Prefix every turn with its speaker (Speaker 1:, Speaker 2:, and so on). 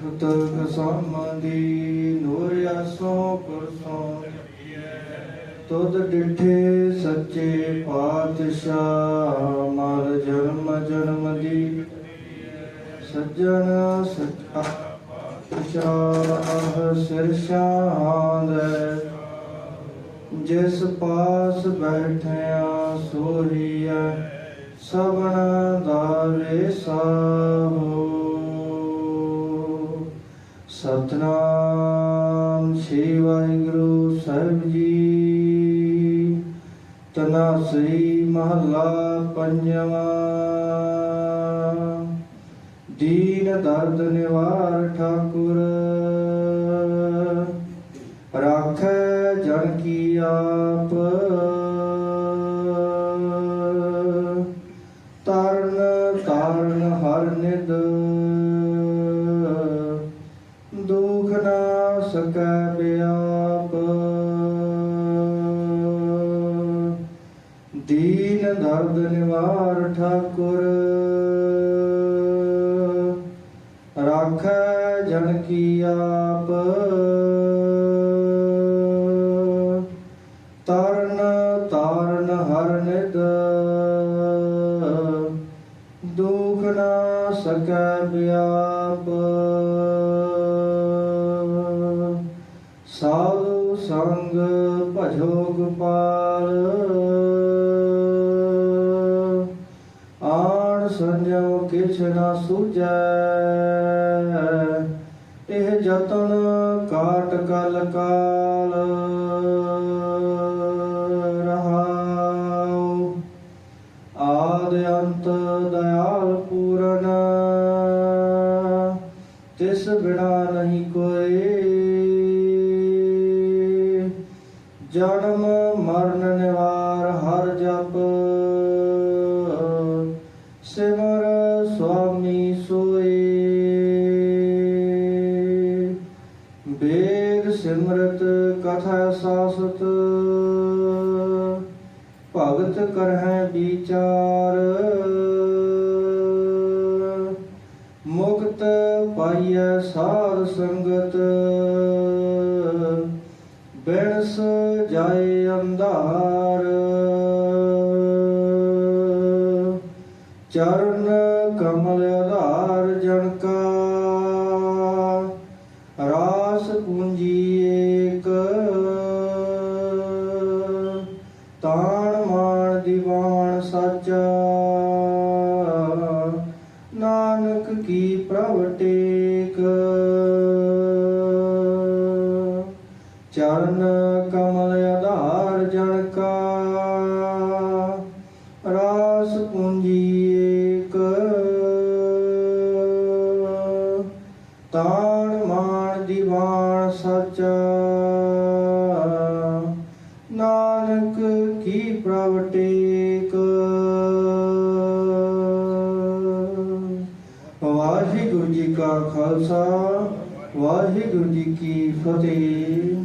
Speaker 1: ਤਕ ਸਮਾਦੀ ਨੂਰ ਆਸੋਂ ਪਰਸੋਂ ਤੁਧ ਡਿਠੇ ਸੱਚੇ ਪਾਤਸ਼ਾਹ ਮਰ ਜਨਮ ਜਨਮ ਦੀ ਸੱਜਣ ਸੱਚਾ ਪਾਤਸ਼ਾਹ ਸਿਰ ਸ਼ਾਂਦ ਜਿਸ ਪਾਸ ਬੈਠਿਆ ਸੋਹੀਐ ਸਭਨਾ ਦਾ ਵੇਸਾਹੋ ਸਤਨਾਮ ਸ੍ਰੀ ਵਾਹਿਗੁਰੂ ਸਾਹਿਬ ਜੀ। ਤਨਾਸਰੀ ਮਹੱਲਾ ਪੰਜਵਾਂ। ਦੀਨ ਦਰਦ ਨਿਵਾਰ ਠਾਕੁਰ। ਰਾਖੈ ਜਨ ਕੀ ਆਪ। ਤਰਨ ਤਾਰਨ ਹਰ ਨਿਦ ਸਕੈ ਬਿਆਪ ਦੀਨ ਦਰਦ ਨਿਵਾਰ ਠਾਕੁਰ। ਰਾਖੈ ਜਨ ਕੀ ਆਪ। ਤਰਨ ਤਾਰਨ ਹਰ ਨਿਦ। ਦੁਖ ਨਾ ਸਕੈ ਬਿਆਪ ਸੰਗ ਭਜੋ ਗੋਪਾਲ। ਆਣ ਸੰਜਮ ਕਿਛ ਨਾ ਸੂਝੈ। ਇਹ ਜਤਨ ਕਾਟ ਕਲ ਕਾਲ। ਰਹਾਉ। ਆਦ ਅੰਤ ਦਇਆਲ ਪੂਰਨ। ਤਿਸ ਬਿਨਾ ਨਹੀਂ ਕੋਈ। ਜਨਮ ਮਰਨ ਨਿਵਾਰ ਹਰ ਜਪ। ਸਿਮਰ ਸੁਆਮੀ ਸੋਏ। ਵੇਦ ਸਿਮਰਤ ਕਥਾ ਸਾਸਤ। ਭਗਤ ਕਰਹਿ ਵਿਚਾਰ। ਮੁਕਤ ਪਾਈਐ ਸਾਧ ਸੰਗਤ। ਬਿਨਸ ਜਾਏ ਅੰਧਾਰ। ਚਰਨ ਕਮਲ ਆਧਾਰ ਜਨ ਕਾ ਰਾਸ ਪੂੰਜੀ ਏਕ। ਤਾਣ ਮਾਣ ਦੀਵਾਨ ਸਾਚਾ। ਨਾਨਕ ਕੀ ਪ੍ਰਭ ਚਰਨ ਕਮਲ ਆਧਾਰ ਜਨ ਕਾ ਰਾਸ ਪੂੰਜੀ ਏਕ। ਤਾਣ ਮਾਣ ਦੀਵਾਨ ਸਚ। ਨਾਨਕ ਕੀ ਪ੍ਰਵਟੇਕ ਵਾਹਿਗੁਰੂ ਜੀ ਕਾ ਖਾਲਸਾ, ਵਾਹਿਗੁਰੂ ਜੀ ਕੀ ਫਤਿਹ।